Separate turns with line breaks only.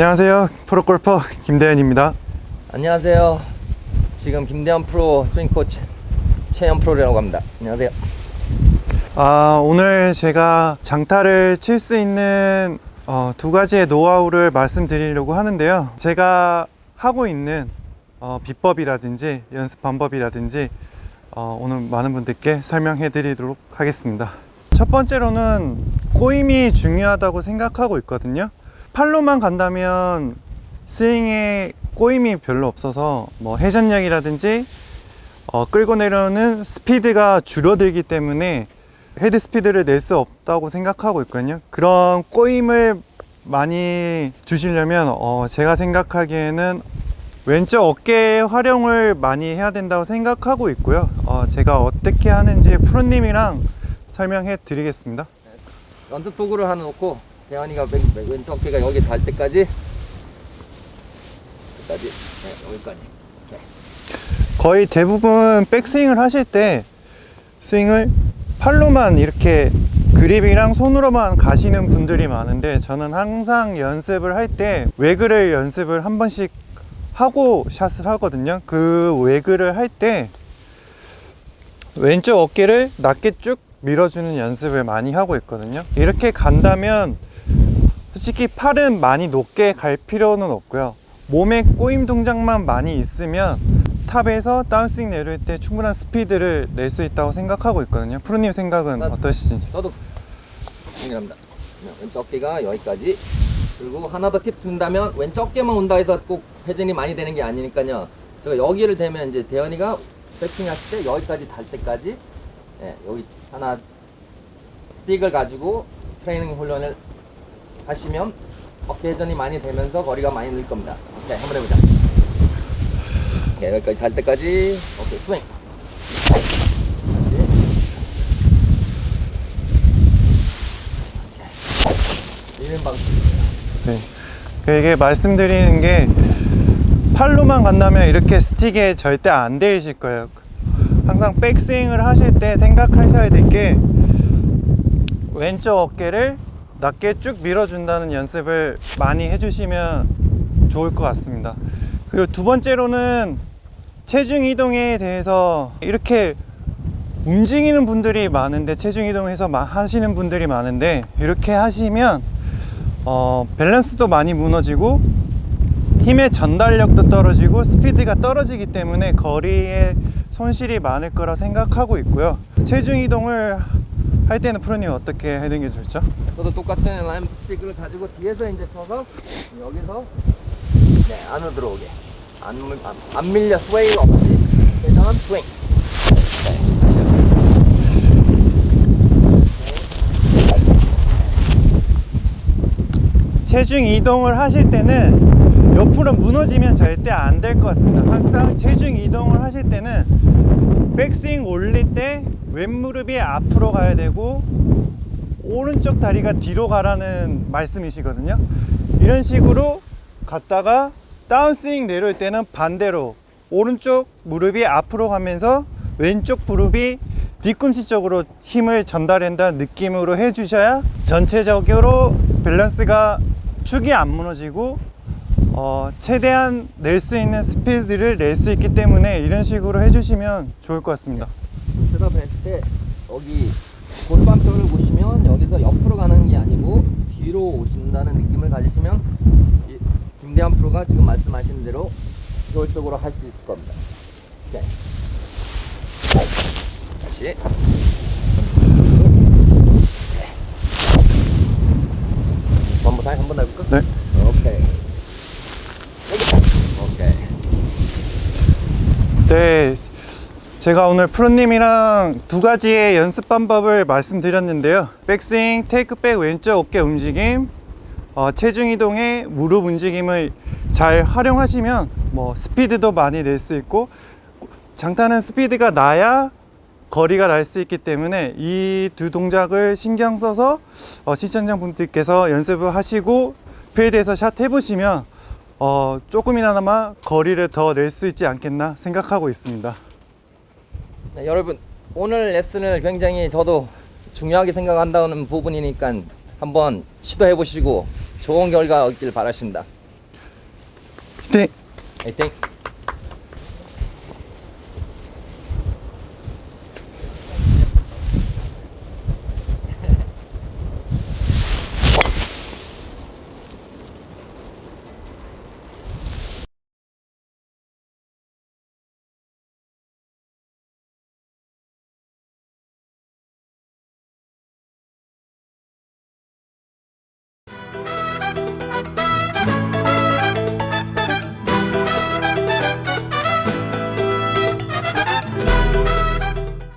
안녕하세요. 프로골퍼 김대현입니다.
안녕하세요. 지금 김대현 프로 스윙 코치 최현 프로라고 합니다. 안녕하세요.
아, 오늘 제가 장타를 칠 수 있는 어, 두 가지의 노하우를 말씀드리려고 하는데요. 제가 하고 있는 어, 비법이라든지 연습 방법이라든지 어, 오늘 많은 분들께 설명해 드리도록 하겠습니다. 첫 번째로는 꼬임이 중요하다고 생각하고 있거든요. 팔로만 간다면 스윙에 꼬임이 별로 없어서 뭐 회전력이라든지 어, 끌고 내려오는 스피드가 줄어들기 때문에 헤드 스피드를 낼 수 없다고 생각하고 있거든요. 그런 꼬임을 많이 주시려면 어, 제가 생각하기에는 왼쪽 어깨 활용을 많이 해야 된다고 생각하고 있고요. 어, 제가 어떻게 하는지 프로님이랑 설명해 드리겠습니다.
연습 도구를 하나 놓고 대현이가 왼, 왼- 왼쪽 어깨가 여기 닿을 때까지 여기까지 네, 여기까지
거의 대부분 백스윙을 하실 때 스윙을 팔로만 이렇게 그립이랑 손으로만 가시는 분들이 많은데 저는 항상 연습을 할 때 외그를 연습을 한 번씩 하고 샷을 하거든요. 그 외그를 할 때 왼쪽 어깨를 낮게 쭉 밀어주는 연습을 많이 하고 있거든요. 이렇게 간다면 솔직히 팔은 많이 높게 갈 필요는 없고요. 몸에 꼬임 동작만 많이 있으면 탑에서 다운스윙 내릴 때 충분한 스피드를 낼 수 있다고 생각하고 있거든요. 프로님 생각은
난-
어떠시지?
저도 동일합니다. 네, 왼쪽 어깨가 여기까지 그리고 하나 더 팁 든다면 왼쪽 어깨만 온다 해서 꼭 회전이 많이 되는 게 아니니까요. 제가 여기를 대면 이제 대현이가 백스윙 했을 때 여기까지 닿을 때까지 예, 여기 하나 스틱을 가지고 트레이닝 훈련을 하시면 어깨 회전이 많이 되면서 거리가 많이 늘 겁니다. 오케이, 한번 해보자. 오케이, 여기까지 닿을 때까지 오케이, 스윙. 이런 방식.
네. 이게 말씀드리는 게 팔로만 간다면 이렇게 스틱에 절대 안 되실 거예요. 항상 백스윙을 하실 때 생각하셔야 될 게 왼쪽 어깨를 낮게 쭉 밀어준다는 연습을 많이 해주시면 좋을 것 같습니다. 그리고 두 번째로는 체중 이동에 대해서 이렇게 움직이는 분들이 많은데 체중 이동해서 마- 하시는 분들이 많은데 이렇게 하시면 어, 밸런스도 많이 무너지고 힘의 전달력도 떨어지고 스피드가 떨어지기 때문에 거리에 손실이 많을 거라 생각하고 있고요. 체중 이동을 할 때는 프로님 어떻게 하는 게 좋죠?
저도 똑같은 라임 스틱을 가지고 뒤에서 이제 서서 여기서 네 안으로 들어오게 안, 밀- 안, 안 밀려 스웨이 없이 회전 스윙 네.
체중 이동을 하실 때는 옆으로 무너지면 절대 안 될 것 같습니다. 항상 체중 이동을 하실 때는 백스윙 올릴 때 왼무릎이 앞으로 가야 되고 오른쪽 다리가 뒤로 가라는 말씀이시거든요. 이런 식으로 갔다가 다운스윙 내려올 때는 반대로 오른쪽 무릎이 앞으로 가면서 왼쪽 무릎이 뒤꿈치 쪽으로 힘을 전달한다는 느낌으로 해주셔야 전체적으로 밸런스가 축이 안 무너지고 어, 최대한 낼 수 있는 스피드를 낼 수 있기 때문에 이런 식으로 해주시면 좋을 것 같습니다.
때 여기 골반뼈를 보시면 여기서 옆으로 가는 게 아니고 뒤로 오신다는 느낌을 가지시면 이 김대한 프로가 지금 말씀하신 대로 효율적으로 할 수 있을 겁니다. 오케이. 다시. 한번 더, 한번 더 해볼까?
네.
오케이. 오케이.
네, 제가 오늘 프로님이랑 두 가지의 연습 방법을 말씀드렸는데요. 백스윙, 테이크백 왼쪽 어깨 움직임, 어, 체중 이동의 무릎 움직임을 잘 활용하시면 뭐 스피드도 많이 낼 수 있고 장타는 스피드가 나야 거리가 날 수 있기 때문에 이 두 동작을 신경 써서 어, 시청자 분들께서 연습을 하시고 필드에서 샷 해보시면 어, 조금이나마 거리를 더 낼 수 있지 않겠나 생각하고 있습니다.
네, 여러분 오늘 레슨을 굉장히 저도 중요하게 생각한다는 부분이니까 한번 시도해 보시고 좋은 결과 얻길 바라신다.
네.
화이팅!